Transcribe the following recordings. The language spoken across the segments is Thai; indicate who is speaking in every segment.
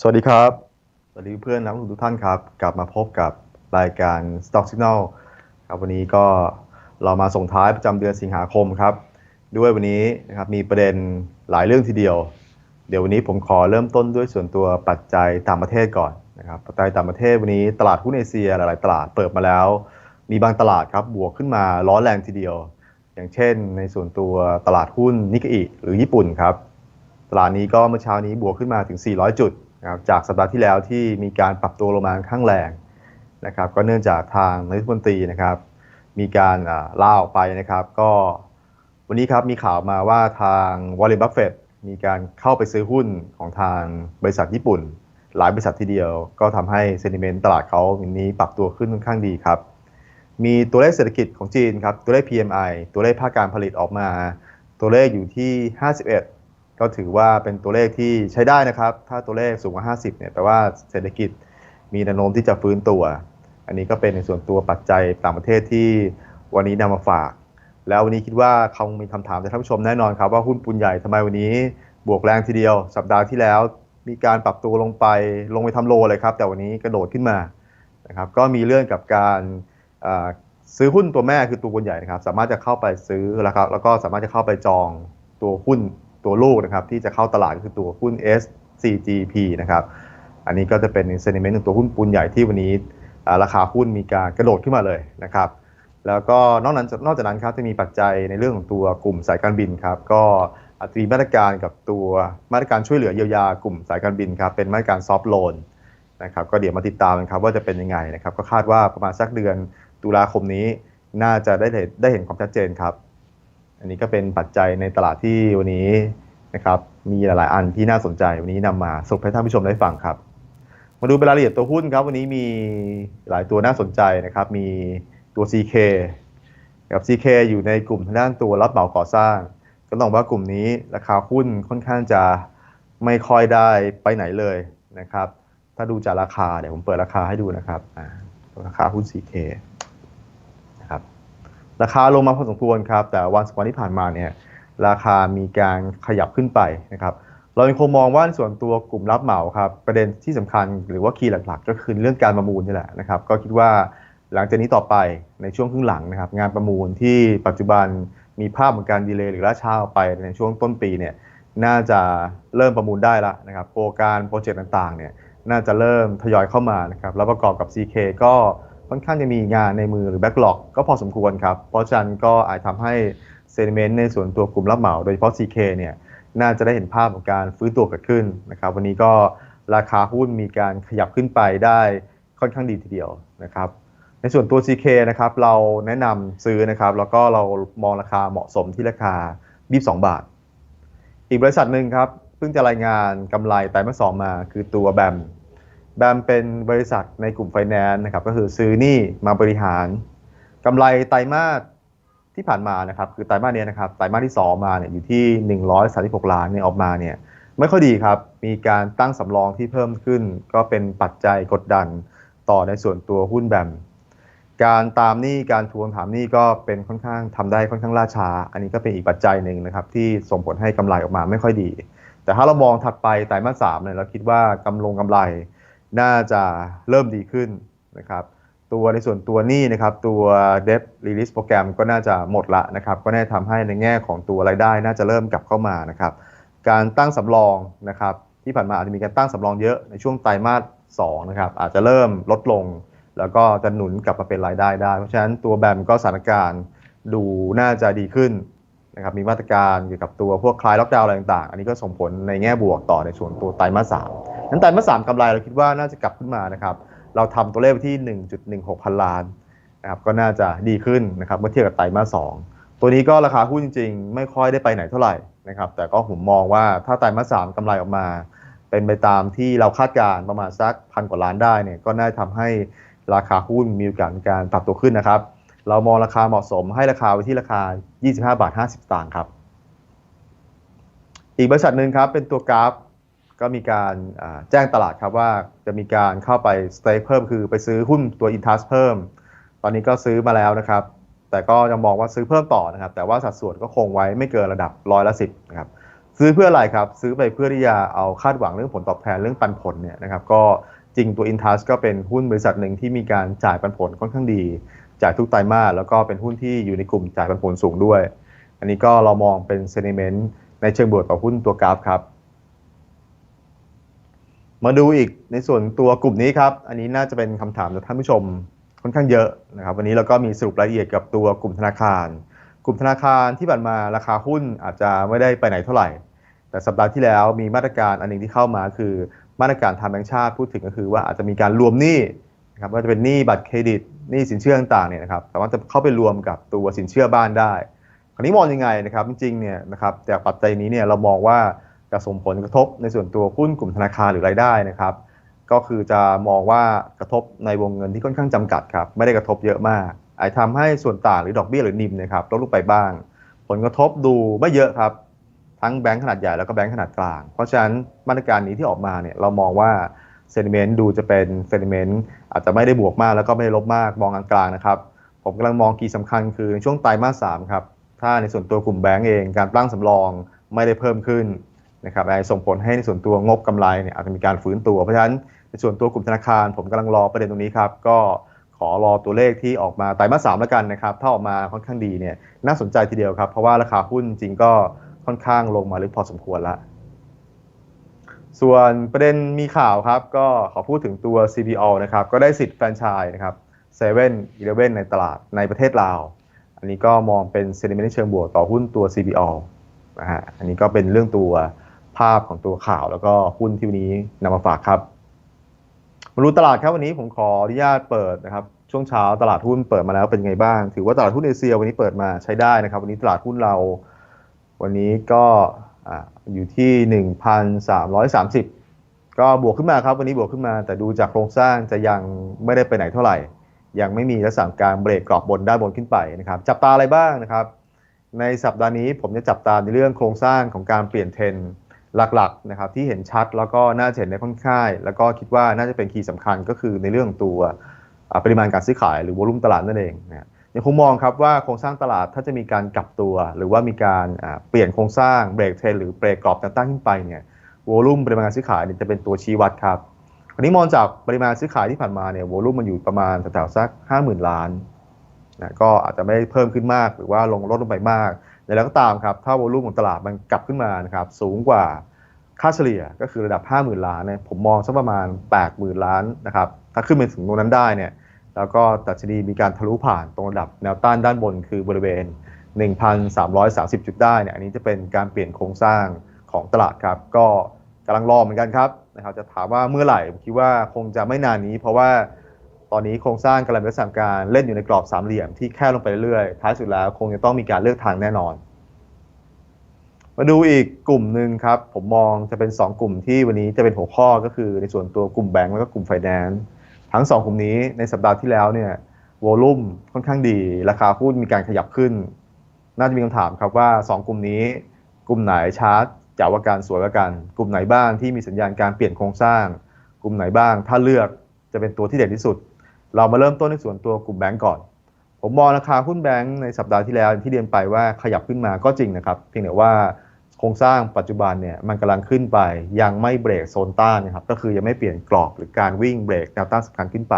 Speaker 1: สวัสดีครับ สวัสดีเพื่อนนักลงทุนทุกท่านครับ กลับมาพบกับรายการ Stock Signal ครับวันนี้ก็เรามาส่งท้ายประจำเดือนสิงหาคมครับ ด้วยวันนี้นะครับมีประเด็นหลายเรื่องทีเดียว เดี๋ยววันนี้ผมขอเริ่มต้นด้วยส่วนตัวปัจจัยต่างประเทศก่อนนะครับปัจจัยต่างประเทศวันนี้ตลาดหุ้นเอเชียหลาย ๆ ตลาดเปิดมาแล้ว มีบางตลาดครับบวกขึ้นมาร้อนแรงทีเดียว อย่างเช่น ในส่วนตัวตลาดหุ้นนิกเกอิหรือญี่ปุ่นครับตลาดนี้ก็เมื่อเช้านี้บวกขึ้นมาถึง 400 จุด นะครับจากสัปดาห์ที่แล้วที่มีการปรับตัวลงมาข้างแรงนะครับก็เนื่องจากทางนายกรัฐมนตรีนะครับ มีการล่าออกไปนะครับ ก็วันนี้ครับมีข่าวมาว่าทางวอลเลนบัฟเฟตมีการเข้าไปซื้อหุ้นของทางบริษัทญี่ปุ่น หลายบริษัททีเดียว ก็ทำให้เซนิเมนต์ตลาดเขาวันนี้ปรับตัวขึ้นค่อนข้างดีครับ มีตัวเลขเศรษฐกิจของจีนครับตัวเลข PMI ตัวเลขภาคการผลิตออกมา ตัวเลขอยู่ที่ 51 ก็ถือว่าเป็นตัวเลขที่ใช้ได้นะครับ ถ้าตัวเลขสูงกว่า 50 เนี่ยแปลว่าเศรษฐกิจมีแนวโน้มที่จะฟื้นตัว อันนี้ก็เป็นในส่วนตัวปัจจัยต่างประเทศที่วันนี้นำมาฝาก แล้ววันนี้คิดว่าคงมีคำถามจากท่านผู้ชมแน่นอนครับว่าหุ้นปูนใหญ่ทำไมวันนี้บวกแรงทีเดียว สัปดาห์ที่แล้ว มีการปรับตัวลงไปลงไปทำโลเลยครับ แต่วันนี้กระโดดขึ้นมานะครับก็มีเรื่องกับการซื้อหุ้นตัวแม่คือตัวปูนใหญ่นะครับ สามารถจะเข้าไปซื้อแล้วครับแล้วก็สามารถจะเข้าไปจองตัวหุ้น ตัวลูกนะครับที่จะเข้าตลาดก็คือตัวหุ้น SCGP นะครับอันนี้ก็จะเป็นเซนิเมนต์ของตัวหุ้นปูนใหญ่ที่วันนี้ราคาหุ้นมีการกระโดดขึ้นมาเลยนะครับแล้วก็นอกนั้นนอกจากนั้นครับจะมีปัจจัยในเรื่องของตัวกลุ่มสายการบินครับก็อาจจะมีมาตรการกับตัวมาตรการช่วยเหลือเยียวยากลุ่มสายการบินครับเป็นมาตรการซอฟท์โลนนะครับก็เดี๋ยวมาติดตามกันครับว่าจะเป็นยังไงนะครับก็คาดว่าประมาณสักเดือนตุลาคมนี้น่าจะได้เห็นได้เห็นความชัดเจนครับ อันนี้ก็เป็นปัจจัยในตลาดที่วันนี้นะครับมีหลายๆอันที่น่าสนใจวันนี้นำมาสรุปให้ท่านผู้ชมได้ฟังครับ มาดูเป็นรายละเอียดตัวหุ้นครับ วันนี้มีหลายตัวน่าสนใจนะครับ มีตัว CK กับ CK อยู่ในกลุ่มทางด้านตัวรับเหมาก่อสร้าง ก็ต้องว่ากลุ่มนี้ราคาหุ้นค่อนข้างจะไม่ค่อยได้ไปไหนเลยนะครับ ถ้าดูจากราคาเดี๋ยวผมเปิดราคาให้ดูนะครับราคาหุ้น CK นะค ราคาลงมาพอสมควรครับ แต่วันสองวันที่ผ่านมาเนี่ยราคามีการขยับขึ้นไปนะครับ เรายังคงมองว่าในส่วนตัวกลุ่มรับเหมาครับประเด็นที่สำคัญหรือว่าคีย์หลักๆ ก็คือเรื่องการประมูลนี่แหละนะครับ ก็คิดว่าหลังจากนี้ต่อไปในช่วงครึ่งหลังนะครับ งานประมูลที่ปัจจุบันมีภาพของการดีเลย์หรือล่าช้าออกไปในช่วงต้นปีเนี่ยน่าจะเริ่มประมูลได้ละนะครับโครงการโปรเจกต์ต่างๆเนี่ยน่าจะเริ่มทยอยเข้ามานะครับแล้วประกอบกับ CK ก็ ค่อนข้างจะมีงานในมือหรือแบ็กหลอกก็พอสมควรครับ เพราะฉะนั้นก็อาจทำให้เซนิเมนต์ในส่วนตัวกลุ่มรับเหมา โดยเฉพาะ CK เนี่ยน่าจะได้เห็นภาพของการฟื้นตัวเกิดขึ้นนะครับวันนี้ก็ราคาหุ้นมีการขยับขึ้นไปได้ค่อนข้างดีทีเดียวนะครับในส่วนตัว CK นะครับเราแนะนำซื้อนะครับแล้วก็เรามองราคาเหมาะสมที่ราคา 22 บาท อีกบริษัทหนึ่งครับเพิ่งจะรายงานกำไรไตรมาสสองมาคือตัวแบม แบมเป็นบริษัทในกลุ่มไฟแนนซ์นะครับก็คือซื้อหนี้มาบริหารกำไรไตรมาสที่ผ่านมานะครับคือไตรมาสเนี้ยนะครับไตรมาสที่ 2 มาเนี่ยอยู่ที่ 136 ล้านเนี่ยออกมาเนี่ยไม่ค่อยดีครับ มีการตั้งสำรองที่เพิ่มขึ้น ก็เป็นปัจจัยกดดันต่อในส่วนตัวหุ้นแบมการตามหนี้การทวงถามหนี้ก็เป็นค่อนข้างทำได้ค่อนข้างล่าช้า อันนี้ก็เป็นอีกปัจจัยหนึ่งนะครับที่ส่งผลให้กำไรออกมาไม่ค่อยดี แต่ถ้าเรามองถัดไปไตรมาสสามเนี่ยเราคิดว่ากำลงกำไร น่าจะเริ่มดีขึ้นนะครับตัวในส่วนตัวนี้นะครับตัว debt release โปรแกรมก็น่าจะหมดละนะครับก็น่าทำให้ในแง่ของตัวรายได้น่าจะเริ่มกลับเข้ามานะครับการตั้งสำรองนะครับที่ผ่านมาอาจจะมีการตั้งสำรองเยอะในช่วงไตรมาส2นะครับอาจจะเริ่มลดลง แล้วก็จะหนุนกลับมาเป็นรายได้ได้ เพราะฉะนั้นตัวแบมก็สถานการณ์ดูน่าจะดีขึ้น นะครับมีมาตรการเกี่ยวกับตัวพวกคลายล็อกดาวน์อะไรต่างๆ อันนี้ก็ส่งผลในแง่บวกต่อในส่วนตัวไตรมาสสามนั้นไตรมาสสามกำไรเราคิดว่าน่าจะกลับขึ้นมานะครับเราทำตัวเลขที่ 1.16 พันล้านนะครับก็น่าจะดีขึ้นนะครับเมื่อเทียบกับไตรมาส2ตัวนี้ก็ราคาหุ้นจริง ๆ ไม่ค่อยได้ไปไหนเท่าไหร่นะครับแต่ก็ผมมองว่าถ้าไตรมาส3กำไรออกมา เป็นไปตามที่เราคาดการณ์ประมาณสักพันกว่าล้านได้เนี่ยก็น่าจะทำให้ราคาหุ้นมีโอกาสการปรับตัวขึ้นนะครับ เรามองราคาเหมาะสมให้ราคาไว้ที่ราคา 25 บาท 50สตางค์ครับ อีกบริษัทหนึ่งครับเป็นตัวกราฟก็มีการแจ้งตลาดครับว่าจะมีการเข้าไปสเต็กเพิ่มคือไปซื้อหุ้นตัวอินทัสเพิ่ม ตอนนี้ก็ซื้อมาแล้วนะครับ แต่ก็ยังมองว่าซื้อเพิ่มต่อนะครับ แต่ว่าสัดส่วนก็คงไว้ไม่เกินระดับร้อยละสิบนะครับซื้อเพื่ออะไรครับ ซื้อไปเพื่อที่จะเอาคาดหวังเรื่องผลตอบแทนเรื่องปันผลเนี่ยนะครับก็จริงตัว Intas ก็เป็นหุ้นบริษัทหนึ่งที่มีการจ่ายปันผลค่อนข้างดี จ่ายทุกไตรมาสแล้วก็เป็นหุ้นที่อยู่ในกลุ่มจ่ายปันผลสูงด้วย อันนี้ก็เรามองเป็นเซนิเมนต์ในเชิงบวกต่อหุ้นตัวกราฟครับ มาดูอีกในส่วนตัวกลุ่มนี้ครับ อันนี้น่าจะเป็นคำถามจากท่านผู้ชมค่อนข้างเยอะนะครับ วันนี้เราก็มีสรุปรายละเอียดกับตัวกลุ่มธนาคาร กลุ่มธนาคารที่ผ่านมาราคาหุ้นอาจจะไม่ได้ไปไหนเท่าไหร่ แต่สัปดาห์ที่แล้วมีมาตรการอันหนึงที่เข้ามาคือมาตรการทางแบงก์ชาติพูดถึงก็คือว่าอาจจะมีการรวมหนี้ นะครับว่าจะเป็นหนี้บัตรเครดิตหนี้สินเชื่อต่างๆเนี่ยนะครับสามารถจะเข้าไปรวมกับตัวสินเชื่อบ้านได้คราวนี้มองยังไงนะครับจริงๆเนี่ยนะครับจากปัจจัยนี้เนี่ยเรามองว่าจะส่งผลกระทบในส่วนตัวหุ้นกลุ่มธนาคารหรือรายได้นะครับ ก็คือจะมองว่ากระทบในวงเงินที่ค่อนข้างจำกัดครับไม่ได้กระทบเยอะมาก อาจทำให้ส่วนต่างหรือดอกเบี้ยหรือนิมนะครับลดลงไปบ้าง ผลกระทบดูไม่เยอะครับทั้งแบงค์ขนาดใหญ่แล้วก็แบงค์ขนาดกลาง เพราะฉะนั้นมาตรการนี้ที่ออกมาเนี่ยเรามองว่า เซนิเมนต์ดูจะเป็นเซนิเมนต์อาจจะไม่ได้บวกมากแล้วก็ไม่ได้ลบมากมองกลางๆนะครับ ผมกำลังมองกีย์สำคัญคือในช่วงไตรมาสสามครับ ถ้าในส่วนตัวกลุ่มแบงก์เองการตั้งสำรองไม่ได้เพิ่มขึ้นนะครับอาจะส่งผลให้ในส่วนตัวงบกำไรเนี่ยอาจจะมีการฟื้นตัว เพราะฉะนั้นในส่วนตัวกลุ่มธนาคาร ผมกำลังรอประเด็นตรงนี้ครับ ก็ขอรอตัวเลขที่ออกมาไตรมาสสามแล้วกันนะครับ ถ้าออกมาค่อนข้างดีเนี่ยน่าสนใจทีเดียวครับ เพราะว่าราคาหุ้นจริงก็ค่อนข้างลงมาลึกพอสมควรละ ส่วนประเด็นมีข่าวครับ ก็ขอพูดถึงตัว CPO นะครับ ก็ได้สิทธิ์แฟรนไชส์นะครับเซเว่นอีเลฟเว่นในตลาดในประเทศลาว อันนี้ก็มองเป็นเซนิเมนต์เชิงบวกต่อหุ้นตัว CPO นะฮะอันนี้ก็เป็นเรื่องตัวภาพของตัวข่าวแล้วก็หุ้นที่วันนี้นำมาฝากครับ มาดูตลาดครับวันนี้ผมขออนุญาตเปิดนะครับ ช่วงเช้าตลาดหุ้นเปิดมาแล้วเป็นไงบ้าง ถือว่าตลาดหุ้นเอเชียวันนี้เปิดมาใช้ได้นะครับ วันนี้ตลาดหุ้นเรา วันนี้ก็ ออยู่ที่ 1,330 ก็บวกขึ้นมาครับ วันนี้บวกขึ้นมา แต่ดูจากโครงสร้างจะยังไม่ได้ไปไหนเท่าไหร่ ยังไม่มีลักษณะการเบรกกรอบบนด้านบนขึ้นไปนะครับ จับตาอะไรบ้างนะครับ ในสัปดาห์นี้ผมจะจับตาในเรื่องโครงสร้างของการเปลี่ยนเทรนหลักๆนะครับที่เห็นชัดแล้วก็น่าจะเห็นได้ค่อนข้าง แล้วก็คิดว่าน่าจะเป็นคีย์สำคัญก็คือในเรื่องตัวปริมาณการซื้อขายหรือวอลุ่มตลาดนั่นเองนะ ยังคงมองครับว่าโครงสร้างตลาดถ้าจะมีการกลับตัว หรือว่ามีการเปลี่ยนโครงสร้างเบรกเทรนหรือเบรกกรอบต้านขึ้นไปเนี่ยวอลุ่มปริมาณการซื้อขายจะเป็นตัวชี้วัดครับอันนี้มองจากปริมาณซื้อขายที่ผ่านมาเนี่ยวอลุ่มมันอยู่ประมาณแถวๆสัก50,000ล้านนะก็อาจจะไม่เพิ่มขึ้นมากหรือว่าลงลดลงไปมากแต่แล้วก็ตามครับถ้าวอลุ่มของตลาดมันกลับขึ้นมานะครับสูงกว่าค่าเฉลี่ยก็คือระดับ 50,000 ล้านเนี่ยผมมองสักประมาณ 80,000 ล้านนะครับถ้าขึ้นไปถึงตรงนั้นได้เนี่ย แล้วก็ตัชนีมีการทะลุผ่านตรงระดับแนวต้านด้านบนคือบริเวณ 1,330 จุดได้เนี่ยอันนี้จะเป็นการเปลี่ยนโครงสร้างของตลาดครับ ก็กำลังรอเหมือนกันครับนะครับ จะถามว่าเมื่อไหร่ผมคิดว่าคงจะไม่นานนี้ เพราะว่าตอนนี้โครงสร้างกำลังเป็นลักษณะการเล่นอยู่ในกรอบสามเหลี่ยมที่แคบลงไปเรื่อยๆท้ายสุดแล้ว คงจะต้องมีการเลือกทางแน่นอน มาดูอีกกลุ่มหนึ่งครับ ผมมองจะเป็น 2 กลุ่มที่วันนี้จะเป็นหัวข้อก็คือในส่วนตัวกลุ่มแบงก์แล้วก็กลุ่มไฟแนนซ์ ทั้ง 2 กลุ่มนี้ในสัปดาห์ที่แล้วเนี่ยวอลุ่มค่อนข้างดี ราคาหุ้นมีการขยับขึ้น น่าจะมีคำถามครับว่า 2 กลุ่มนี้ กลุ่มไหนชาร์จจ๋าวกว่ากันสวยกว่ากัน กลุ่มไหนบ้างที่มีสัญญาณการเปลี่ยนโครงสร้าง กลุ่มไหนบ้าง ถ้าเลือกจะเป็นตัวที่เด่นที่สุด เรามาเริ่มต้นในส่วนตัวกลุ่มแบงก์ก่อน ผมมองราคาหุ้นแบงก์ในสัปดาห์ที่แล้วที่เรียนไปว่าขยับขึ้นมาก็จริงนะครับ เพียงแต่ว่า โครงสร้างปัจจุบันเนี่ยมันกำลังขึ้นไป ยังไม่เบรกโซนต้านนะครับก็คือยังไม่เปลี่ยนกรอบหรือการวิ่งเบรกแนวต้านสำคัญขึ้นไป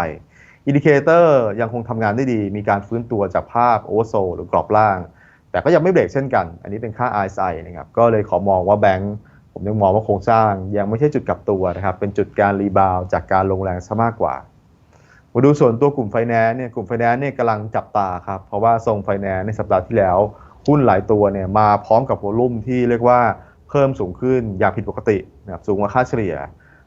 Speaker 1: อินดิเคเตอร์ยังคงทำงานได้ดี มีการฟื้นตัวจากภาพโอเวอร์โซหรือกรอบล่าง แต่ก็ยังไม่เบรกเช่นกัน อันนี้เป็นค่า RSI นะครับก็เลยขอมองว่าแบงก์ผมยังมองว่าโครงสร้างยังไม่ใช่จุดกลับตัวนะครับเป็นจุดการรีบาวจากการลงแรงซะมากกว่ามาดูส่วนตัวกลุ่มไฟแนนซ์เนี่ยกลุ่มไฟแนนซ์เนี่ยกำลังจับตาครับเพราะว่าทรงไฟแนนซ์ในสัปดาห์ที่แล้ว หุ้นหลายตัวเนี่ยมาพร้อมกับโวลุ่มที่เรียกว่าเพิ่มสูงขึ้นอย่างผิดปกตินะครับสูงกว่าค่าเฉลี่ย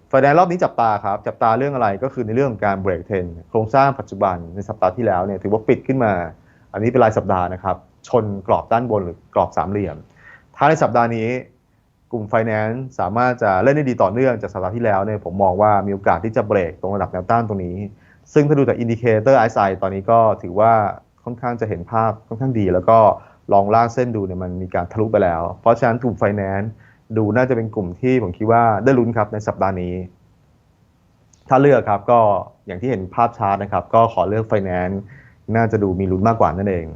Speaker 1: ไฟแนนซ์รอบนี้จับตาครับ จับตาเรื่องอะไรก็คือในเรื่องของการเบรกเทรนโครงสร้างปัจจุบันในสัปดาห์ที่แล้วเนี่ยถือว่าปิดขึ้นมา อันนี้เป็นรายสัปดาห์นะครับ ชนกรอบด้านบนหรือกรอบสามเหลี่ยม ถ้าในสัปดาห์นี้กลุ่มไฟแนนซ์สามารถจะเล่นได้ดีต่อเนื่องจากสัปดาห์ที่แล้วเนี่ยผมมองว่ามีโอกาสที่จะเบรกตรงระดับแนวต้านตรงนี้ ซึ่งถ้าดูจากอินดิเคเตอร์ RSI ตอนนี้ก็ถือว่าค่อนข้างจะเห็นภาพค่อนข้างดี แล้วก็ ลองลากเส้นดูเนี่ยมันมีการทะลุไปแล้ว เพราะฉะนั้นกลุ่มไฟแนนซ์ดูน่าจะเป็นกลุ่มที่ผมคิดว่าได้ลุ้นครับในสัปดาห์นี้ ถ้าเลือกครับก็อย่างที่เห็นภาพชาร์ตนะครับ ก็ขอเลือกไฟแนนซ์น่าจะดูมีลุ้นมากกว่านั่นเอง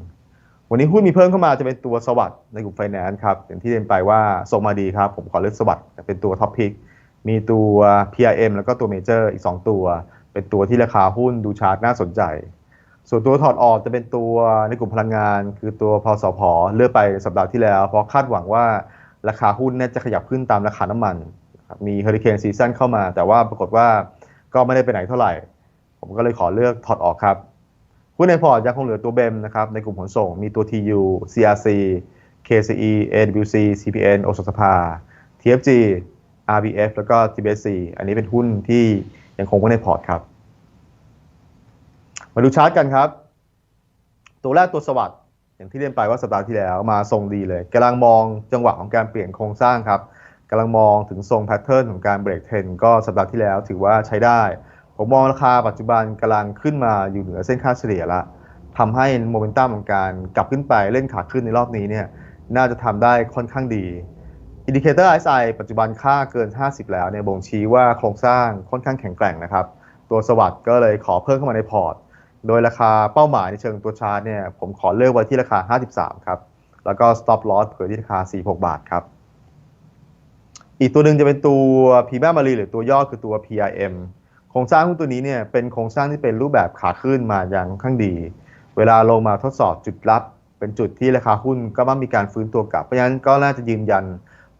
Speaker 1: วันนี้หุ้นมีเพิ่มเข้ามาจะเป็นตัวสวัสด์ในกลุ่มไฟแนนซ์ครับอย่างที่เรียนไปว่าส่งมาดีครับผมขอเลือกสวัสด์เป็นตัวท็อปพิกมีตัว PRM แล้วก็ตัวเมเจอร์อีก 2 ตัว เป็นตัวที่ราคาหุ้นดูชาร์ตน่าสนใจ ส่วนตัวถอดออกจะเป็นตัวในกลุ่มพลังงาน คือตัวพอสพเลือกไปสัปดาห์ที่แล้ว เพราะคาดหวังว่าราคาหุ้นนี่ยจะขยับขึ้นตามราคาน้ำมัน มีเฮอริเคนซีซั่นเข้ามา แต่ว่าปรากฏว่าก็ไม่ได้ไปไหนเท่าไหร่ ผมก็เลยขอเลือกถอดออกครับหุ้นในพอร์ตยังคงเหลือตัวเบมนะครับในกลุ่มขนส่ง มีตัว TU CRC KCE AWC CPN โอสถสภา TFG RBF แล้วก็ TBC อันนี้เป็นหุ้นที่ยังคงไว้ในพอร์ตครับ มาดูชาร์ตกันครับ ตัวแรกตัวสวัสด์อย่างที่เรียนไปว่าสัปดาห์ที่แล้วมาทรงดีเลยกำลังมองจังหวะของการเปลี่ยนโครงสร้างครับกำลังมองถึงทรงแพทเทิร์นของการเบรกเทรนก็สัปดาห์ที่แล้วถือว่าใช้ได้ ผมมองราคาปัจจุบันกำลังขึ้นมาอยู่เหนือเส้นค่าเฉลี่ยละทำให้โมเมนตัมของการกลับขึ้นไปเล่นขาขึ้นในรอบนี้เนี่ยน่าจะทำได้ค่อนข้างดีอินดิเคเตอร์ RSI ปัจจุบันค่าเกิน 50 แล้วเนี่ยบ่งชี้ว่าโครงสร้างค่อนข้างแข็งแกร่งนะครับ ตัวสวัสด์ก็เลยขอเพิ่มเข้ามาในพอร์ต โดยราคาเป้าหมายในเชิงตัวชาร์ตเนี่ยผมขอเลือกไว้ที่ราคา 53 ครับ แล้วก็ stop loss เผยที่ราคา 46 บาทครับ อีกตัวหนึ่งจะเป็นตัว p m a m a r i หรือตัวย่อคือตัว PRM โครงสร้างหุ้นตัวนี้เนี่ยเป็นโครงสร้างที่เป็นรูปแบบขาขึ้นมาอย่างค่อนข้างดี เวลาลงมาทดสอบจุดรับ เป็นจุดที่ราคาหุ้นก็มักมีการฟื้นตัวกลับ เพราะฉะนั้นก็น่าจะยืนยัน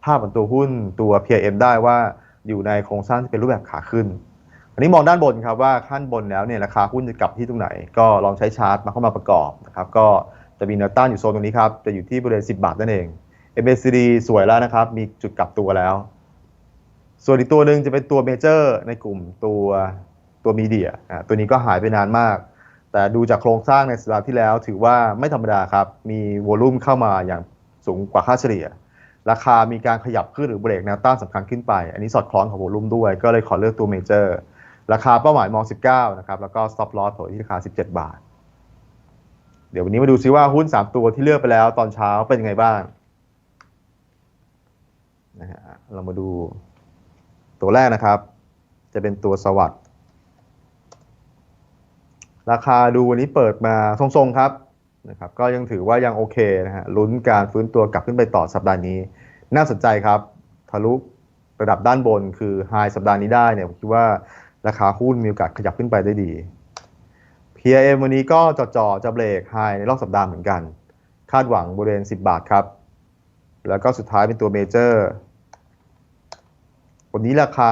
Speaker 1: ภาพของตัวหุ้นตัว PRM ได้ว่าอยู่ในโครงสร้างที่เป็นรูปแบบขาขึ้น นนี้มองด้านบนครับว่าขั้นบนแล้วเนี่ยราคาหุ้นจะกลับที่ตรงไหน ก็ลองใช้ชาร์ตมาเข้ามาประกอบนะครับก็จะมีแนวต้านอยู่โซนตรงนี้ครับจะอยู่ที่บริเวณ 10 บาทนั่นเอง MACD สวยแล้วนะครับมีจุดกลับตัวแล้ว ส่วนอีกตัวหนึ่งจะเป็นตัวเมเจอร์ในกลุ่มตัวตัวมีเดียตัวนี้ก็หายไปนานมาก แต่ดูจากโครงสร้างในสัปดาห์ที่แล้ว ถือว่าไม่ธรรมดาครับมีวอลุ่มเข้ามาอย่างสูงกว่าค่าเฉลี่ยราคามีการขยับขึ้นหรือเบรกแนวต้านสำคัญขึ้นไป อันนี้สอดคล้องกับวอลุ่มด้วย ก็เลยขอเลือกตัวเมเจอร์ ราคาเป้าหมายมอง 19 นะครับ แล้วก็ stop loss ถอยที่ราคา 17 บาท เดี๋ยววันนี้มาดูซิว่าหุ้น 3 ตัวที่เลือกไปแล้วตอนเช้าเป็นยังไงบ้างนะฮะเรามาดูตัวแรกนะครับ จะเป็นตัวสวัสด์ราคาดูวันนี้เปิดมาทรงๆครับนะครับก็ยังถือว่ายังโอเคนะฮะลุ้นการฟื้นตัวกลับขึ้นไปต่อสัปดาห์นี้ น่าสนใจครับ ทะลุระดับด้านบนคือไฮสัปดาห์นี้ได้เนี่ยผมคิดว่า ราคาหุ้นมีโอกาสขยับขึ้นไปได้ดี PRM วันนี้ก็จ่อๆจะเบรกไฮในรอบสัปดาห์เหมือนกัน คาดหวังบริเวณ 10 บาทครับ แล้วก็สุดท้ายเป็นตัวเมเจอร์ วันนี้ราคา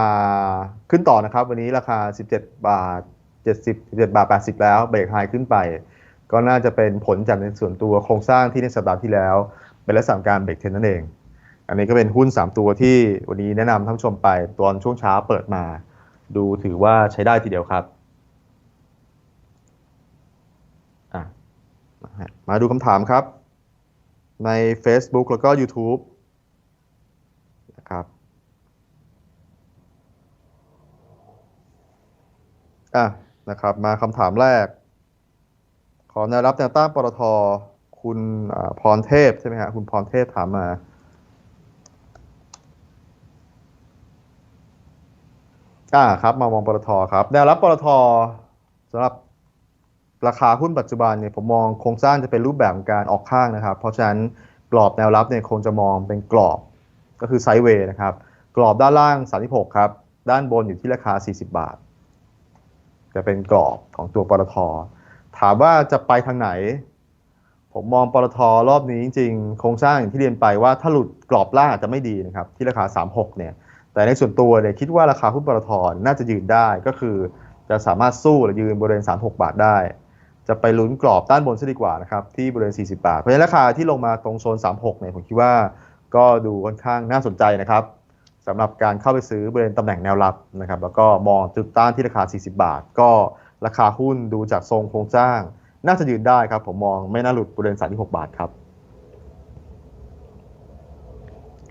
Speaker 1: ขึ้นต่อนะครับ วันนี้ราคา 17 บาท 70 17บาท 80 แล้วเบรกไฮขึ้นไป ก็น่าจะเป็นผลจากในส่วนตัวโครงสร้างที่ในสัปดาห์ที่แล้ว เป็นลักษณะการเบรกเทนนั่นเอง อันนี้ก็เป็นหุ้น 3 ตัวที่วันนี้แนะนำท่านผู้ชมไปตอนช่วงเช้าเปิดมา ดูถือว่าใช้ได้ทีเดียวครับ มาดูคำถามครับ ใน Facebook แล้วก็ YouTube นะครับอะนะครับ มาคำถามแรก ขอแนวรับแนวต้านปตทคุณพรเทพใช่ไหมฮะคุณพรเทพถามมา อ่าครับมามองปตทครับแนวรับปตทสำหรับราคาหุ้นปัจจุบันเนี่ยผมมองโครงสร้างจะเป็นรูปแบบการออกข้างนะครับ เพราะฉะนั้นกรอบแนวรับเนี่ยคงจะมองเป็นกรอบก็คือไซด์เวย์นะครับ กรอบด้านล่าง 36 ครับ ด้านบนอยู่ที่ราคา 40 บาท จะเป็นกรอบของตัวปตทถามว่าจะไปทางไหน ผมมองปตทรอบนี้จริงๆ โครงสร้างอย่างที่เรียนไปว่าถ้าหลุดกรอบล่างอาจจะไม่ดีนะครับ ที่ราคา 36 เนี่ย แต่ในส่วนตัวเนี่ยคิดว่าราคาหุ้นปตทน่าจะยืนได้ก็คือ จะสามารถสู้หรือยืนบริเวณ 36 บาทได้ จะไปลุ้นกรอบด้านบนซะดีกว่านะครับที่บริเวณ 40 บาท เพราะฉะนั้นราคาที่ลงมาตรงโซน 36 เนี่ยผมคิดว่าก็ดูค่อนข้างน่าสนใจนะครับสำหรับการเข้าไปซื้อบริเวณตำแหน่งแนวรับนะครับแล้วก็มองจุดต้านที่ราคา 40 บาท ก็ราคาหุ้นดูจากทรงโครงสร้าง น่าจะยืนได้ครับ ผมมองไม่น่าหลุดบริเวณ 36 บาทครับ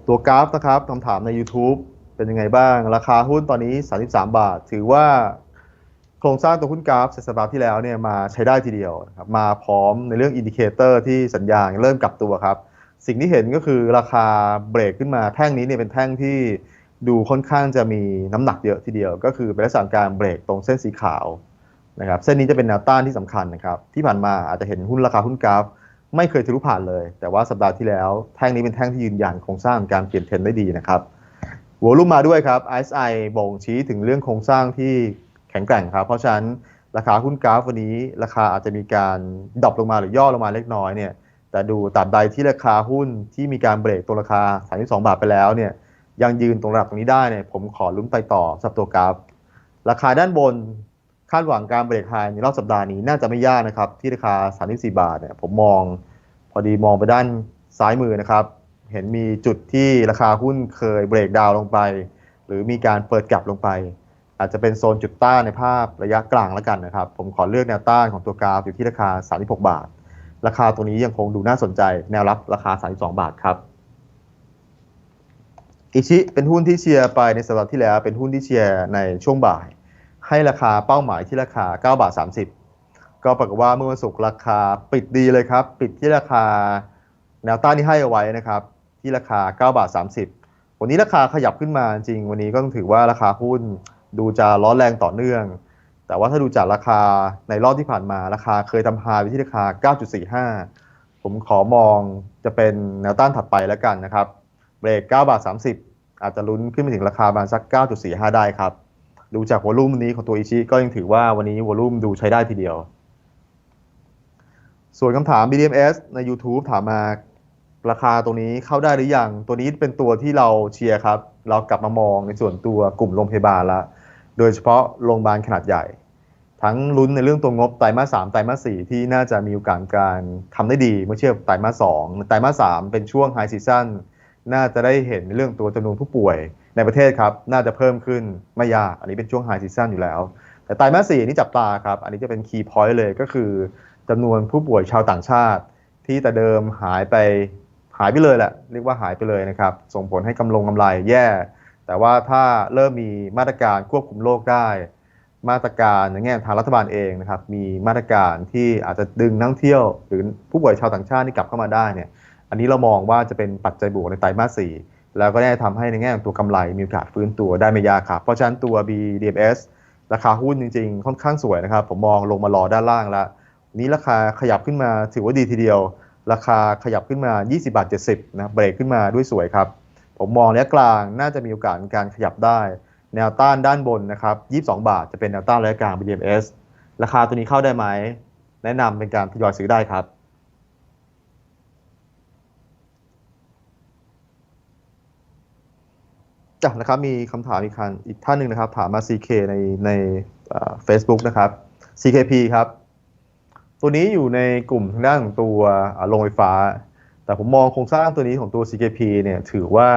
Speaker 1: ตัวกราฟนะครับคำถามใน YouTube เป็นยังไงบ้าง ราคาหุ้นตอนนี้ 33 บาท ถือว่าโครงสร้างตัวหุ้นกราฟสัปดาห์ที่แล้วเนี่ยมาใช้ได้ทีเดียวครับมาพร้อมในเรื่องอินดิเคเตอร์ที่สัญญาณเริ่มกลับตัวครับ สิ่งที่เห็นก็คือราคาเบรกขึ้นมาแท่งนี้เนี่ยเป็นแท่งที่ดูค่อนข้างจะมีน้ำหนักเยอะทีเดียว ก็คือเป็นลักษณะการเบรกตรงเส้นสีขาวนะครับเส้นนี้จะเป็นแนวต้านที่สำคัญนะครับที่ผ่านมาอาจจะเห็นหุ้นราคาหุ้นกราฟ ไม่เคยทะลุผ่านเลย แต่ว่าสัปดาห์ที่แล้วแท่งนี้เป็นแท่งที่ยืนยันโครงสร้างการเปลี่ยนเทรนได้ดีนะครับ วอลุ่มมาด้วยครับ RSI บ่งชี้ถึงเรื่องโครงสร้างที่แข็งแกร่งครับ เพราะฉะนั้นราคาหุ้นกราฟวันนี้ ราคาอาจจะมีการดรอปลงมาหรือย่อลงมาเล็กน้อยเนี่ย แต่ดูตราบใดที่ราคาหุ้นที่มีการเบรกตรงราคา 32 บาทไปแล้วเนี่ย ยังยืนตรงระดับตรงนี้ได้เนี่ย ผมขอลุ้นไปต่อสับตัวกราฟ ราคาด้านบนคาดหวังการเบรกไฮในรอบสัปดาห์นี้น่าจะไม่ยากนะครับที่ราคา 34 บาทเนี่ย ผมมองพอดีมองไปด้านซ้ายมือนะครับ เห็นมีจุดที่ราคาหุ้นเคยเบรกดาวลงไป หรือมีการเปิดกลับลงไป อาจจะเป็นโซนจุดต้านในภาพระยะกลางแล้วกันนะครับ ผมขอเลือกแนวต้านของตัวกราฟอยู่ที่ราคา 36 บาท ราคาตัวนี้ยังคงดูน่าสนใจ แนวรับราคา 32 บาทครับอิชิเป็นหุ้นที่เชียร์ไปในสัปดาห์ที่แล้วเป็นหุ้นที่เชียร์ในช่วงบ่าย ให้ราคาเป้าหมายที่ราคา 9 บาท 30 ก็ปรากฏว่าเมื่อวันศุกร์ราคาปิดดีเลยครับ ปิดที่ราคาแนวต้านที่ให้เอาไว้นะครับ ที่ราคา 9 บาท 30 วันนี้ราคาขยับขึ้นมาจริง วันนี้ก็ต้องถือว่าราคาหุ้นดูจะร้อนแรงต่อเนื่อง แต่ว่าถ้าดูจากราคาในรอบที่ผ่านมาราคาเคยทำไฮไปที่ราคา 9.45 ผมขอมองจะเป็นแนวต้านถัดไปแล้วกันนะครับเบรก 9 บาท 30 อาจจะลุ้นขึ้นไปถึงราคาประมาณสัก 9.45 ได้ครับ ดูจากวอลุ่มนี้ของตัวอิชิก็ยังถือว่าวันนี้วอลุ่มดูใช้ได้ทีเดียว ส่วนคำถาม BDMs ใน YouTube ถามมา ราคาตรงนี้เข้าได้หรือยังตัวนี้เป็นตัวที่เราเชียร์ครับ เรากลับมามองในส่วนตัวกลุ่มโรงพยาบาลละ โดยเฉพาะโรงพยาบาลขนาดใหญ่ ทั้งลุ้นในเรื่องตัวงบไตรมาสสามไตรมาสสี่ที่น่าจะมีโอกาสการทำได้ดีเมื่อเทียบไตรมาสสองไตรมาสสามเป็นช่วงไฮซีซั่นน่าจะได้เห็นในเรื่องตัวจำนวนผู้ป่วยในประเทศครับ น่าจะเพิ่มขึ้นไม่ยาก อันนี้เป็นช่วงไฮซีซั่นอยู่แล้ว แต่ไตรมาสสี่นี่จับตาครับ อันนี้จะเป็นคีย์พอยต์เลยก็คือจำนวนผู้ป่วยชาวต่างชาติ ที่แต่เดิมหายไป หายไปเลยแหละเรียกว่าหายไปเลยนะครับ ส่งผลให้กำลงกำไรแย่ แต่ว่าถ้าเริ่มมีมาตรการควบคุมโรคได้ มาตรการในแง่ทางรัฐบาลเองนะครับ มีมาตรการที่อาจจะดึงนักเที่ยว หรือผู้ป่วยชาวต่างชาติที่กลับเข้ามาได้เนี่ยอันนี้เรามองว่าจะเป็นปัจจัยบวกในไตรมาสสี่แล้วก็ได้ทำให้ในแง่ของตัวกำไรมีโอกาสฟื้นตัวได้ไม่ยากครับ เพราะฉะนั้นตัว BDMs ราคาหุ้นจริงๆ ค่อนข้างสวยนะครับ ผมมองลงมารอด้านล่างแล้ว นี้ราคาขยับขึ้นมาถือว่าดีทีเดียว ราคาขยับขึ้นมา 20 บาท 70นะเบรกขึ้นมาด้วยสวยครับ ผมมองระยะกลางน่าจะมีโอกาสการขยับได้ แนวต้านด้านบนนะครับ22 บาทจะเป็นแนวต้านระยะกลาง BMS ราคาตัวนี้เข้าได้ไหม แนะนำเป็นการทยอยซื้อได้ครับจ้ะนะครับมีคำถามอีกคันอีกท่านหนึ่งนะครับ ถามมา CK ในในเฟซบุ๊กนะครับ CKP ครับ ตัวนี้อยู่ในกลุ่มทางด้านของตัวโรงไฟฟ้า แต่ผมมองโครงสร้างตัวนี้ของตัว CKP เนี่ยถือว่า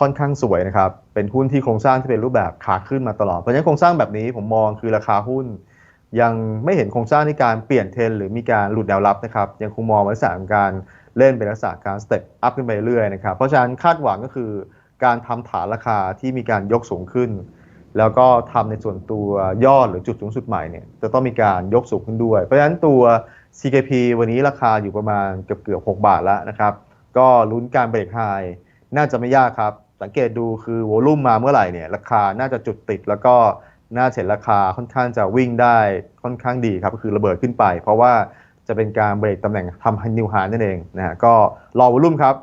Speaker 1: ค่อนข้างสวยนะครับ เป็นหุ้นที่โครงสร้างที่เป็นรูปแบบขาขึ้นมาตลอด เพราะฉะนั้นโครงสร้างแบบนี้ผมมองคือราคาหุ้น ยังไม่เห็นโครงสร้างในการเปลี่ยนเทรนหรือมีการหลุดแนวรับนะครับ ยังคงมองลักษณะของการเล่นเป็นลักษณะการสเต็ปอัพขึ้นไปเรื่อยนะครับ เพราะฉะนั้นคาดหวังก็คือการทำฐานราคาที่มีการยกสูงขึ้น แล้วก็ทำในส่วนตัวยอดหรือจุดสูงสุดใหม่เนี่ยจะต้องมีการยกสูงขึ้นด้วย เพราะฉะนั้นตัว CKP วันนี้ราคาอยู่ประมาณเกือบเกือบ6บาทแล้วนะครับ ก็ลุ้นการเบรกไฮน่าจะไม่ยากครับ สังเกตดูคือวอลุ่มมาเมื่อไหร่เนี่ยราคาน่าจะจุดติดแล้วก็น่าเห็นราคาค่อนข้างจะวิ่งได้ค่อนข้างดีครับก็คือระเบิดขึ้นไป เพราะว่าจะเป็นการเบรกตำแหน่งทำนิวไฮนั่นเองนะฮะก็รอวอลุ่มครับ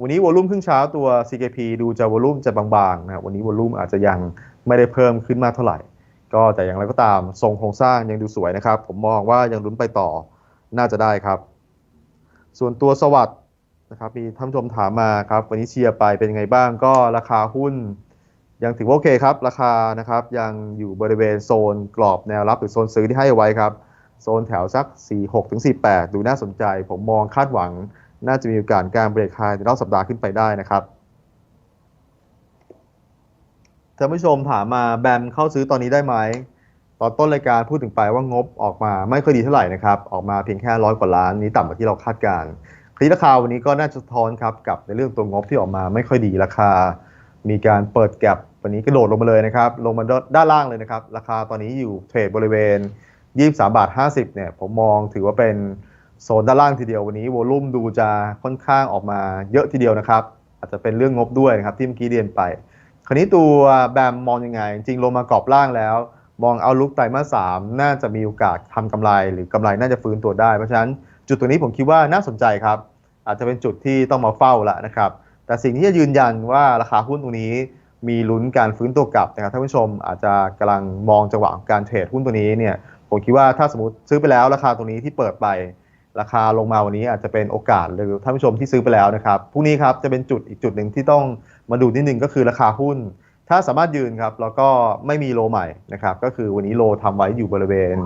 Speaker 1: วันนี้วอลุ่มครึ่งเช้าตัว CKP ดูจะวอลุ่มจะบางๆนะวันนี้วอลุ่มอาจจะยัง ไม่ได้เพิ่มขึ้นมากเท่าไหร่ ก็แต่อย่างไรก็ตามทรงโครงสร้างยังดูสวยนะครับ ผมมองว่ายังลุ้นไปต่อน่าจะได้ครับ ส่วนตัวสวัสด์นะครับมีท่านชมถามมาครับวันนี้เชียร์ไปเป็นยังไงบ้างก็ราคาหุ้น ยังถือว่าโอเคครับ ราคานะครับยังอยู่บริเวณโซนกรอบแนวรับหรือโซนซื้อที่ให้ไว้ครับโซนแถวสัก 46ถึง48 ดูน่าสนใจ ผมมองคาดหวัง น่าจะมีโอกาสการเบรกไฮในรอบสัปดาห์ขึ้นไปได้นะครับ ท่านผู้ชมถามมาแบมเข้าซื้อตอนนี้ได้ไหมตอนต้นรายการพูดถึงไปว่างบออกมาไม่ค่อยดีเท่าไหร่นะครับ ออกมาเพียงแค่ร้อยกว่าล้านนี้ต่ำกว่าที่เราคาดการณ์คดีราคาวันนี้ก็น่าจะท้อนครับกับในเรื่องตัวงบที่ออกมาไม่ค่อยดีราคา มีการเปิดแก็บวันนี้กระโดดลงมาเลยนะครับ ลงมาด้านล่างเลยนะครับ ราคาตอนนี้อยู่เทรดบริเวณ 23 บาท 50 เนี่ย ผมมองถือว่าเป็นโซนด้านล่างทีเดียววันนี้วอลุ่มดูจะค่อนข้างออกมาเยอะทีเดียวนะครับ อาจจะเป็นเรื่องงบด้วยนะครับที่เมื่อกี้เรียนไป ราวนี้ตัวแบมมองยังไง จริงลงมากรอบล่างแล้ว มองเอาลุกไตรมาสสามน่าจะมีโอกาสทำกำไรหรือกำไรน่าจะฟื้นตัวได้ เพราะฉะนั้นจุดตัวนี้ผมคิดว่าน่าสนใจครับ อาจจะเป็นจุดที่ต้องมาเฝ้าละนะครับ แต่สิ่งที่จะยืนยันว่าราคาหุ้นตรงนี้มีลุ้นการฟื้นตัวกลับนะครับท่านผู้ชมอาจจะกำลังมองจังหวะการเทรดหุ้นตัวนี้เนี่ยผมคิดว่าถ้าสมมติซื้อไปแล้วราคาตรงนี้ที่เปิดไป ราคาลงมาวันนี้อาจจะเป็นโอกาสหรือท่านผู้ชมที่ซื้อไปแล้วนะครับพรุ่งนี้ครับจะเป็นจุดอีกจุดหนึ่งที่ต้องมาดูนิดนึงก็คือราคาหุ้น ถ้าสามารถยืนครับแล้วก็ไม่มีโลใหม่นะครับก็คือวันนี้โลทำไว้อยู่บริเวณ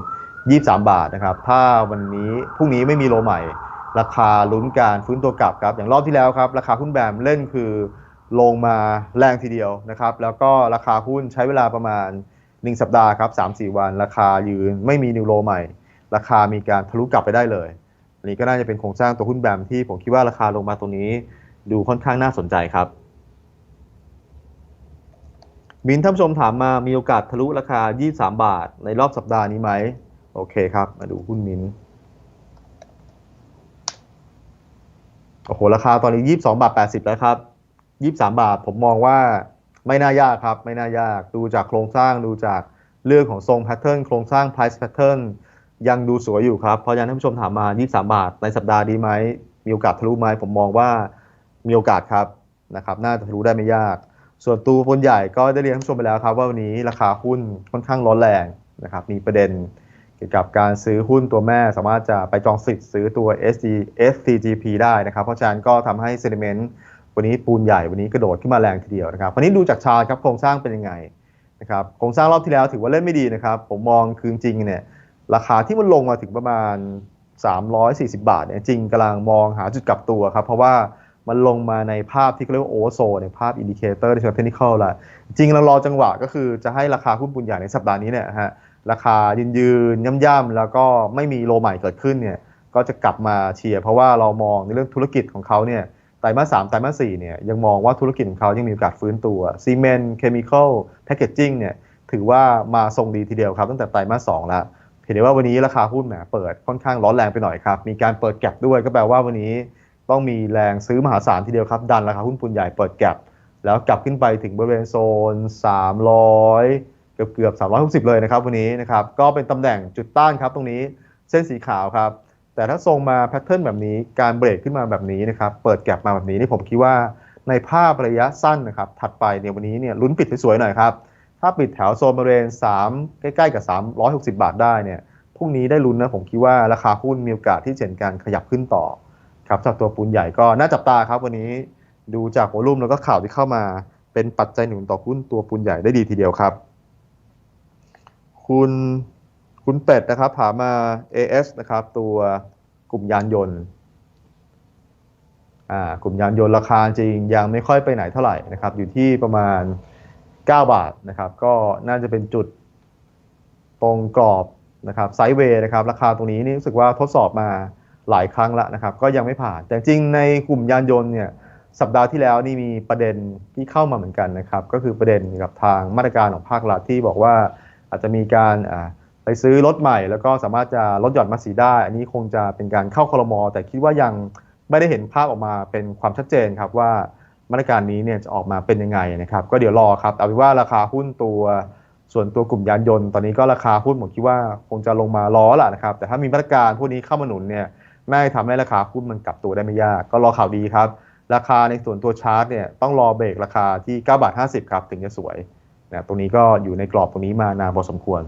Speaker 1: 23 บาทนะครับถ้าวันนี้พรุ่งนี้ไม่มีโลใหม่ ราคาลุ้นการฟื้นตัวกลับครับอย่างรอบที่แล้วครับราคาหุ้นแบมเล่นคือลงมาแรงทีเดียวนะครับแล้วก็ราคาหุ้นใช้เวลาประมาณ 1 สัปดาห์ครับ3-4 วัน ราคายืนไม่มีนิวโลใหม่ ราคามีการทะลุกลับไปได้เลย อันนี้ก็น่าจะเป็นโครงสร้างตัวหุ้นแบมที่ผมคิดว่าราคาลงมาตรงนี้ ดูค่อนข้างน่าสนใจครับมินท่านผู้ชมถามมามีโอกาสทะลุราคา 23 บาท ในรอบสัปดาห์นี้ไหม โอเคครับ มาดูหุ้นมินโอ้โห ราคาตอนนี้ 22 บาท 80 แล้วครับ 23 บาทผมมองว่าไม่น่ายากครับ ไม่น่ายาก ดูจากโครงสร้างดูจากเรื่องของทรงแพทเทิร์นโครงสร้าง price pattern ยังดูสวยอยู่ครับ เพราะฉะนั้นท่านผู้ชมถามมา 23 บาท ในสัปดาห์นี้ไหม มีโอกาสทะลุไหม ผมมองว่ามีโอกาสครับนะครับ น่าจะทะลุได้ไม่ยาก ส่วนตัวคนใหญ่ก็ได้เรียนท่านผู้ชมไปแล้วครับว่าวันนี้ราคาหุ้นค่อนข้างร้อนแรงนะครับ มีประเด็นเกี่ยวกับการซื้อหุ้นตัวแม่ สามารถจะไปจองสิทธิ์ซื้อตัว SD SCGP ได้นะครับ เพราะฉะนั้นก็ทำให้เซนิเมนต์วันนี้ปูนใหญ่วันนี้กระโดดขึ้นมาแรงทีเดียวนะครับ วันนี้ดูจากชาร์ตครับโครงสร้างเป็นยังไงนะครับ โครงสร้างรอบที่แล้วถือว่าเล่นไม่ดีนะครับ ผมมองคือจริงเนี่ย ราคาที่มันลงมาถึงประมาณ 340 บาทเนี่ยจริงกำลังมองหาจุดกลับตัวครับ เพราะว่ามันลงมาในภาพที่เขาเรียกว่าโอเวอร์โซในภาพอินดิเคเตอร์ในเชิงเทคนิคอลละจริงเรารอจังหวะก็คือจะให้ราคาหุ้นปูนใหญ่ในสัปดาห์นี้เนี่ยฮะราคายืนยืนย่ำๆแล้วก็ไม่มีโลใหม่เกิดขึ้นเนี่ยก็จะกลับมาเชียร์เพราะว่าเรามองในเรื่องธุรกิจของเขาเนี่ยไตรมาสสามไตรมาสสี่เนี่ยยังมองว่าธุรกิจของเขายังมีโอกาสฟื้นตัวซีเมนต์เคมีคอลแพคเกจจิ้งเนี่ยถือว่ามาทรงดีทีเดียวครับตั้งแต่ไตรมาสสองแล้ว เห็นได้ว่าวันนี้ราคาหุ้นแหมเปิดค่อนข้างร้อนแรงไปหน่อยครับ มีการเปิดแก็บด้วยก็แปลว่าวันนี้ต้องมีแรงซื้อมหาศาลทีเดียวครับ ดันราคาหุ้นปูนใหญ่เปิดแก็บแล้วกลับขึ้นไปถึงบริเวณโซน 300 เกือบเกือบ360 เลยนะครับวันนี้นะครับก็เป็นตำแหน่งจุดต้านครับตรงนี้เส้นสีขาวครับ แต่ถ้าทรงมาแพทเทิร์นแบบนี้การเบรกขึ้นมาแบบนี้นะครับเปิดแก็บมาแบบนี้นี่ผมคิดว่าในภาพระยะสั้นนะครับถัดไปเนี่ยวันนี้เนี่ยลุ้นปิดสวยๆหน่อยครับ ถ้าปิดแถวโซนบริเวณ3 ใกล้ๆกับ 360 บาทได้เนี่ยพรุ่งนี้ได้ลุ้นนะผมคิดว่าราคาหุ้นมีโอกาสที่จะเห็นการขยับขึ้นต่อครับจากตัวปูนใหญ่ก็น่าจับตาครับวันนี้ดูจากวอลุ่มแล้วก็ข่าวที่เข้ามาเป็นปัจจัยหนุนต่อหุ้นตัวปูนใหญ่ได้ดีทีเดียวครับ คุณคุณเป็ดนะครับถามมา AS นะครับ ตัวกลุ่มยานยนต์อ่ากลุ่มยานยนต์ราคาจริงยังไม่ค่อยไปไหนเท่าไหร่นะครับ อยู่ที่ประมาณ 9 บาทนะครับ ก็น่าจะเป็นจุดตรงกรอบนะครับไซด์เวย์นะครับ ราคาตรงนี้นี่รู้สึกว่าทดสอบมาหลายครั้งแล้วนะครับ ก็ยังไม่ผ่าน แต่จริงในกลุ่มยานยนต์เนี่ยสัปดาห์ที่แล้วนี่มีประเด็นที่เข้ามาเหมือนกันนะครับ ก็คือประเด็นกับทางมาตรการของภาครัฐที่บอกว่าอาจจะมีการไปซื้อรถใหม่ แล้วก็สามารถจะลดหย่อนภาษีได้ อันนี้คงจะเป็นการเข้าคลมอแต่คิดว่ายังไม่ได้เห็นภาพออกมาเป็นความชัดเจนครับว่า มาตรการนี้เนี่ยจะออกมาเป็นยังไงนะครับ ก็เดี๋ยวรอครับเอาเป็นว่าราคาหุ้นตัวส่วนตัวกลุ่มยานยนต์ตอนนี้ก็ราคาหุ้นผมคิดว่าคงจะลงมาล้อแหละนะครับ แต่ถ้ามีมาตรการพวกนี้เข้ามาหนุนเนี่ยน่าจะทำให้ราคาหุ้นมันกลับตัวได้ไม่ยาก ก็รอข่าวดีครับ ราคาในส่วนตัวชาร์ตเนี่ยต้องรอเบรกราคาที่9บาท50ครับถึงจะสวยนะตรงนี้ก็อยู่ในกรอบตรงนี้มานานพอสมควร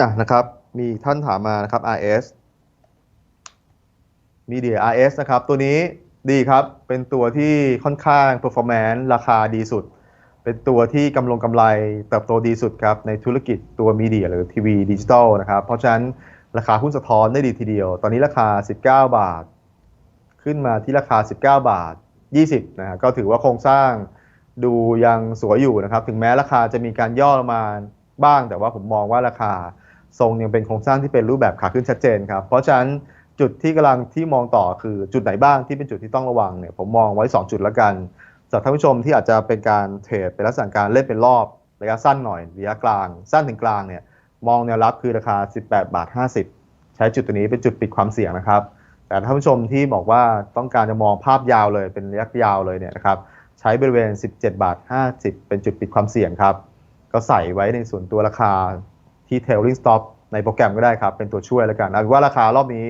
Speaker 1: อะนะครับมีท่านถามมานะครับ RS Media RS นะครับ ตัวนี้ดีครับ เป็นตัวที่ค่อนข้าง performance ราคาดีสุด เป็นตัวที่กำลงกำไรเติบโตดีสุดครับ ในธุรกิจตัวมีเดียหรือทีวีดิจิตอลนะครับ เพราะฉะนั้นราคาหุ้นสะท้อนได้ดีทีเดียว ตอนนี้ราคา 19 บาท ขึ้นมาที่ราคา 19 บาท 20นะฮะก็ถือว่าโครงสร้างดูยังสวยอยู่นะครับ ถึงแม้ราคาจะมีการย่อลงมาบ้าง แต่ว่าผมมองว่าราคาทรงยังเป็นโครงสร้างที่เป็นรูปแบบขาขึ้นชัดเจนครับ เพราะฉะนั้น จุดที่กำลังที่มองต่อคือจุดไหนบ้างที่เป็นจุดที่ต้องระวังเนี่ยผมมองไว้ 2 จุดล้วกันสำหรับท่านผู้ชมที่อาจจะเป็นการเทรดเป็นลักษณะการเล่นเป็นรอบระยะสั้นหน่อยระยะกลาง สั้นถึงกลางเนี่ยมองแนวรับคือราคา 18 บาท 50 ใช้จุดตัวนี้เป็นจุดปิดความเสี่ยงนะครับ แต่ท่านผู้ชมที่บอกว่าต้องการจะมองภาพยาวเลยเป็นระยะยาวเลยเนี่ยนะครับใช้บริเวณ 17 บาท 50 เป็นจุดปิดความเสี่ยงครับก็ใส่ไว้ในส่วนตัวราคาที่ tailing stop ในโปรแกรมก็ได้ครับเป็นตัวช่วยแล้วกันเอาว่าราคารอบนี้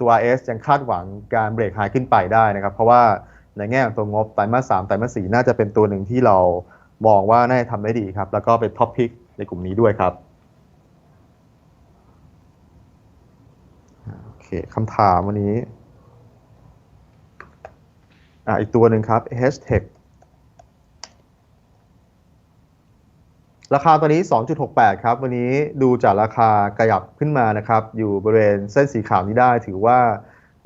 Speaker 1: ตัว RS ยังคาดหวังการเบรกไฮขึ้นไปได้นะครับ เพราะว่าในแง่ของตัวงบไตรมาสสามไตรมาสสี่น่าจะเป็นตัวหนึ่งที่เรามองว่าน่าจะทำได้ดีครับ แล้วก็เป็นท็อปพิกในกลุ่มนี้ด้วยครับโอเคคำถามวันนี้อะอีกตัวหนึ่งครับ Hashtag ราคาตัวนี้ 2.68 ครับ วันนี้ดูจากราคากระยับขึ้นมานะครับ อยู่บริเวณเส้นสีขาวนี้ได้ ถือว่า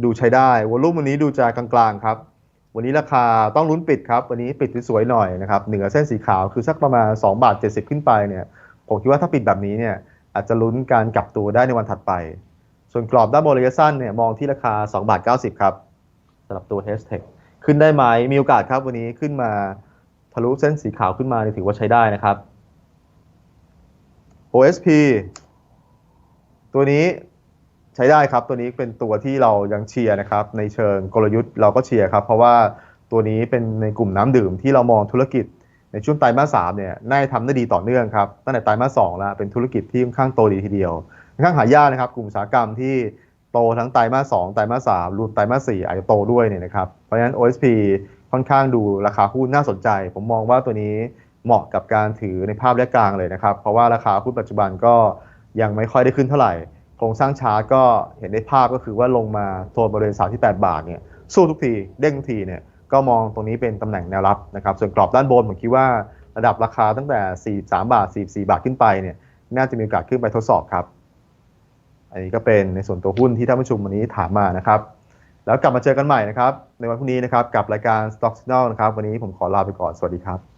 Speaker 1: ดูใช้ได้วอลุ่มวันนี้ดูจะกกลางๆครับ วันนี้ราคาต้องลุ้นปิดครับ วันนี้ปิดสวยๆหน่อยนะครับ เหนือเส้นสีขาวคือสักประมาณ2บาท70 ขึ้นไปเนี่ย ผมคิดว่าถ้าปิดแบบนี้เนี่ยอาจจะลุ้นการกลับตัวได้ในวันถัดไป ส่วนกรอบด้านบนระยะสั้นเนี่ยมองที่ราคา2บาท90 ครับสำหรับตัว Hashtag ขึ้นได้ไหมมีโอกาสครับวันนี้ขึ้นมาทะลุเส้นสีขาวขึ้นมาเนี่ยถือว่าใช้ได้นะครับ OSP ตัวนี้ใช้ได้ครับตัวนี้เป็นตัวที่เรายังเชียร์นะครับ ในเชิงกลยุทธ์เราก็เชียร์ครับ เพราะว่าตัวนี้เป็นในกลุ่มน้ำดื่มที่เรามองธุรกิจในช่วงไตรมาสสามเนี่ยน่าจะทำได้ดีต่อเนื่องครับตั้งแต่ไตรมาสสองแล้วเป็นธุรกิจที่ค่อนข้างโตดีทีเดียวค่อนข้างหายากนะครับ กลุ่มอุตสาหกรรมที่โตทั้งไตรมาสสองไตรมาสสามรวมไตรมาสสี่อาจจะโตด้วยเนี่ยนะครับเพราะฉะนั้น OSP ค่อนข้างดูราคาหุ้นน่าสนใจ ผมมองว่าตัวนี้ เหมาะกับการถือในภาพระยะกลางเลยนะครับ เพราะว่าราคาหุ้นปัจจุบันก็ยังไม่ค่อยได้ขึ้นเท่าไหร่ โครงสร้างชาร์ตก็เห็นในภาพก็คือว่าลงมาโทนบริเวณ38 บาทเนี่ยสู้ทุกทีเด้งทุกทีเนี่ยก็มองตรงนี้เป็นตำแหน่งแนวรับนะครับ ส่วนกรอบด้านบนผมคิดว่าระดับราคาตั้งแต่ 43 บาท 44 บาทขึ้นไปเนี่ยน่าจะมีโอกาสขึ้นไปทดสอบครับ อันนี้ก็เป็นในส่วนตัวหุ้นที่ท่านผู้ชมวันนี้ถามมานะครับ แล้วกลับมาเจอกันใหม่นะครับ ในวันพรุ่งนี้นะครับกับรายการ Stock Signal นะครับ วันนี้ผมขอลาไปก่อน สวัสดีครับ